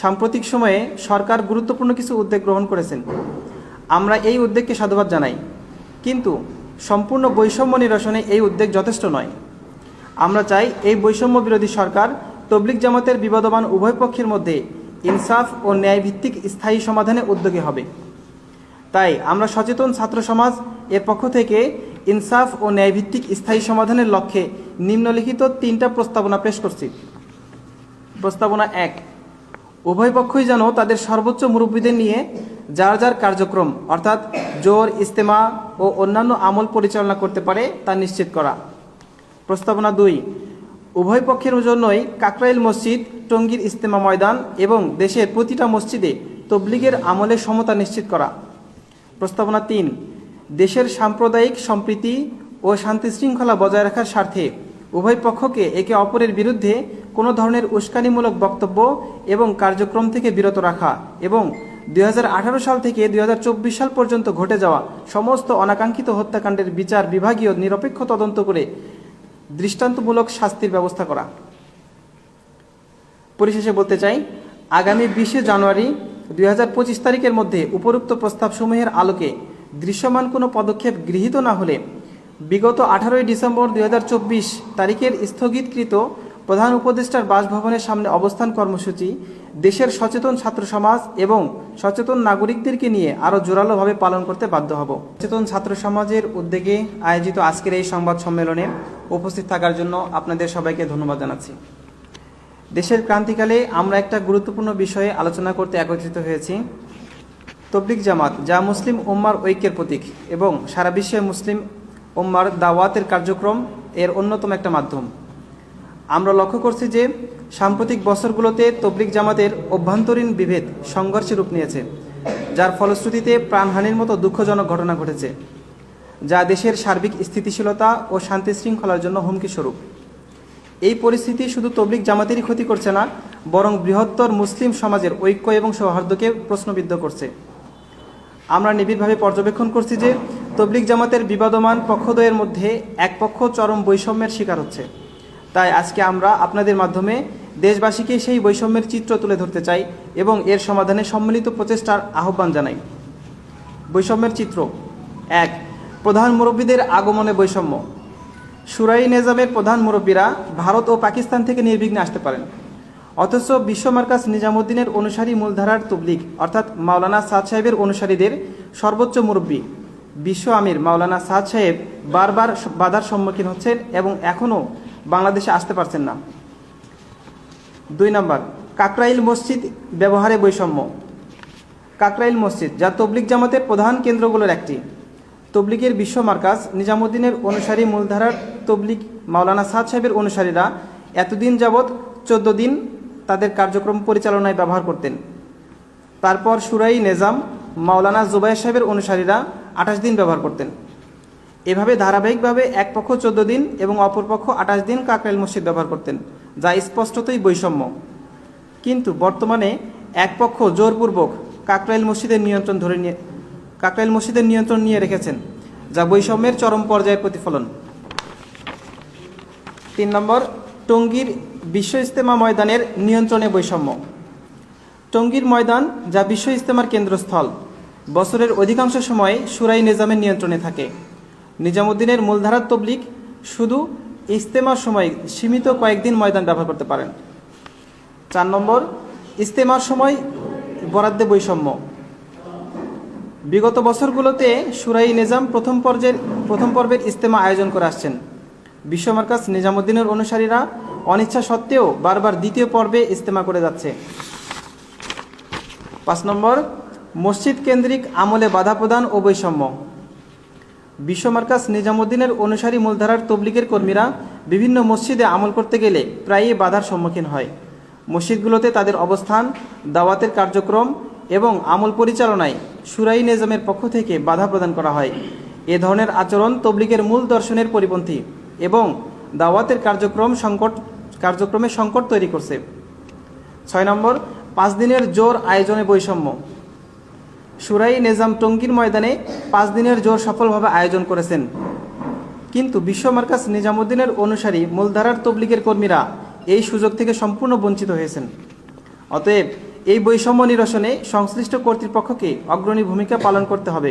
সাম্প্রতিক সময়ে সরকার গুরুত্বপূর্ণ কিছু উদ্যোগ গ্রহণ করেছেন। আমরা এই উদ্যোগকে সাধুবাদ জানাই। কিন্তু সম্পূর্ণ বৈষম্য নিরসনে এই উদ্যোগ যথেষ্ট নয়। আমরা চাই এই বৈষম্য বিরোধী সরকার তবলিক জামাতের বিবাদমান উভয় পক্ষের মধ্যে ইনসাফ ও ন্যায়ভিত্তিক স্থায়ী সমাধানে উদ্যোগী হবে। তাই আমরা সচেতন ছাত্র সমাজ এর পক্ষ থেকে ইনসাফ ও ন্যায়ভিত্তিক স্থায়ী সমাধানের লক্ষ্যে নিম্নলিখিত তিনটা প্রস্তাবনা পেশ করছি। প্রস্তাবনা এক উভয় পক্ষই যেন তাদের সর্বোচ্চ মুরব্বীদের নিয়ে যার যার কার্যক্রম, অর্থাৎ জোর, ইস্তেমা ও অন্যান্য আমল পরিচালনা করতে পারে তা নিশ্চিত করা। প্রস্তাবনা দুই, উভয় পক্ষের জন্যই কাকরাইল মসজিদ, টঙ্গীর ইস্তেমা ময়দান এবং দেশের প্রতিটা মসজিদে তবলিগের আমলের সমতা নিশ্চিত করা। প্রস্তাবনা তিন, দেশের সাম্প্রদায়িক সম্প্রীতি ও শান্তি শৃঙ্খলা বজায় রাখার স্বার্থে উভয় পক্ষকে একে অপরের বিরুদ্ধে কোনো ধরনের উস্কানিমূলক বক্তব্য এবং কার্যক্রম থেকে বিরত রাখা এবং দুই হাজার আঠারো সাল থেকে দুই হাজার চব্বিশ সাল পর্যন্ত ঘটে যাওয়া সমস্ত অনাকাঙ্ক্ষিত হত্যাকাণ্ডের বিচার বিভাগীয় নিরপেক্ষ তদন্ত করে দৃষ্টান্তমূলক শাস্তির ব্যবস্থা করা। পরিশেষে বলতে চাই, আগামী বিশে জানুয়ারি দুই হাজার পঁচিশ তারিখের মধ্যে উপরোক্ত প্রস্তাবসমূহের আলোকে দৃশ্যমান কোনো পদক্ষেপ গৃহীত না হলে বিগত আঠারোই ডিসেম্বর দুই হাজার চব্বিশ তারিখের স্থগিতকৃত প্রধান উপদেষ্টার বাসভবনের সামনে অবস্থান কর্মসূচি, দেশের সচেতন ছাত্র সমাজ এবং সচেতন নাগরিকদেরকে নিয়ে আরও জোরালোভাবে পালন করতে বাধ্য হব। সচেতন ছাত্র সমাজের উদ্যোগে আয়োজিত আজকের এই সংবাদ সম্মেলনে উপস্থিত থাকার জন্য আপনাদের সবাইকে ধন্যবাদ জানাচ্ছি। দেশের ক্রান্তিকালে আমরা একটা গুরুত্বপূর্ণ বিষয়ে আলোচনা করতে একত্রিত হয়েছি। তবলিক জামাত, যা মুসলিম উম্মার ঐক্যের প্রতীক এবং সারা বিশ্বে মুসলিম উম্মার দাওয়াতের কার্যক্রম এর অন্যতম একটা মাধ্যম। আমরা লক্ষ্য করছি যে সাম্প্রতিক বছরগুলোতে তবলিক জামাতের অভ্যন্তরীণ বিভেদ সংঘর্ষে রূপ নিয়েছে, যার ফলশ্রুতিতে প্রাণহানির মতো দুঃখজনক ঘটনা ঘটেছে, যা দেশের সার্বিক স্থিতিশীলতা ও শান্তি শৃঙ্খলার জন্য হুমকি স্বরূপ। এই পরিস্থিতি শুধু তবলিক জামাতেরই ক্ষতি করছে না, বরং বৃহত্তর মুসলিম সমাজের ঐক্য এবং সৌহার্দ্যকে প্রশ্নবিদ্ধ করছে। আমরা নিবিড়ভাবে পর্যবেক্ষণ করছি যে তবলিক জামাতের বিবাদমান পক্ষদ্বয়ের মধ্যে এক পক্ষ চরম বৈষম্যের শিকার হচ্ছে। তাই আজকে আমরা আপনাদের মাধ্যমে দেশবাসীকে সেই বৈষম্যের চিত্র তুলে ধরতে চাই এবং এর সমাধানে সম্মিলিত প্রচেষ্টার আহ্বান জানাই। বৈষম্যের চিত্র। এক, প্রধান মুরব্বীদের আগমনে বৈষম্য। সুরাই নেজামের প্রধান মুরব্বীরা ভারত ও পাকিস্তান থেকে নির্বিঘ্নে আসতে পারেন। অথচ বিশ্ব মার্কাস নিজামুদ্দিনের অনুসারী মূলধারার তবলিগ, অর্থাৎ মাওলানা সাদ সাহেবের অনুসারীদের সর্বোচ্চ মুরব্বী। বিশ্ব আমির মাওলানা সাদ সাহেব বারবার বাধার সম্মুখীন হচ্ছেন এবং এখনও বাংলাদেশে আসতে পারছেন না। দুই নম্বর, কাকরাইল মসজিদ ব্যবহারে বৈষম্য। কাকরাইল মসজিদ, যা তবলিক জামাতের প্রধান কেন্দ্রগুলোর একটি। তবলিকের বিশ্ব মার্কাজ নিজামুদ্দিনের অনুসারী মূলধারার তবলিক মাওলানা সাদ সাহেবের অনুসারীরা এতদিন যাবৎ চোদ্দ দিন তাদের কার্যক্রম পরিচালনায় ব্যবহার করতেন। তারপর সুরাই নেজাম মাওলানা জুবাইর সাহেবের অনুসারীরা আঠাশ দিন ব্যবহার করতেন। এভাবে ধারাবাহিকভাবে এক পক্ষ চোদ্দ দিন এবং অপর পক্ষ আঠাশ দিন কাকরাইল মসজিদ ব্যবহার করতেন, যা স্পষ্টতই বৈষম্য। কিন্তু বর্তমানে এক পক্ষ জোরপূর্বক কাকরাইল মসজিদের নিয়ন্ত্রণ ধরে নিয়ে, কাকরাইল মসজিদের নিয়ন্ত্রণ নিয়ে রেখেছেন, যা বৈষম্যের চরম পর্যায়ের প্রতিফলন। তিন নম্বর, টঙ্গীর বিশ্ব ইস্তেমা ময়দানের নিয়ন্ত্রণে বৈষম্য। টঙ্গীর ময়দান, যা বিশ্ব ইস্তেমার কেন্দ্রস্থল, বছরের অধিকাংশ সময় সুরাই নিজামের নিয়ন্ত্রণে থাকে। নিজামুদ্দিনের মূলধারার তবলিক শুধু ইস্তেমার সময় সীমিত কয়েকদিন ময়দান ব্যবহার করতে পারেন। চার নম্বর ইস্তেমার সময় বরাদ্দে বৈষম্য। বিগত বছরগুলোতে সুরাই নিজাম প্রথম পর্যায়ের প্রথম পর্বের ইস্তেমা আয়োজন করে আসছেন। বিশ্ব মার্কাস নিজামুদ্দিনের অনুসারীরা অনিচ্ছা সত্ত্বেও বারবার দ্বিতীয় পর্বে ইস্তেমা করে যাচ্ছে। পাঁচ নম্বর, মসজিদ কেন্দ্রিক আমলে বাধা প্রদান ও বৈষম্য। বিশ্ব মার্কাস নিজামুদ্দিনের অনুসারী মূলধারার তবলিগের কর্মীরা বিভিন্ন মসজিদে আমল করতে গেলে প্রায়ই বাধার সম্মুখীন হয়। মসজিদগুলোতে তাদের অবস্থান, দাওয়াতের কার্যক্রম এবং আমল পরিচালনায় সুরাই নিজামের পক্ষ থেকে বাধা প্রদান করা হয়। এ ধরনের আচরণ তবলিগের মূল দর্শনের পরিপন্থী এবং দাওয়াতের কার্যক্রম সংকট, কার্যক্রমে সংকট তৈরি করছে। ছয় নম্বর, পাঁচ দিনের জোর আয়োজনে বৈষম্য। সুরাই নেজাম টঙ্গীর ময়দানে পাঁচ দিনের জোর সফলভাবে আয়োজন করেছেন। কিন্তু বিশ্ব মার্কাস নিজামুদ্দিনের অনুসারী মূলধারার তবলিগের কর্মীরা এই সুযোগ থেকে সম্পূর্ণ বঞ্চিত হয়েছেন। অতএব এই বৈষম্য নিরসনে সংশ্লিষ্ট কর্তৃপক্ষকে অগ্রণী ভূমিকা পালন করতে হবে।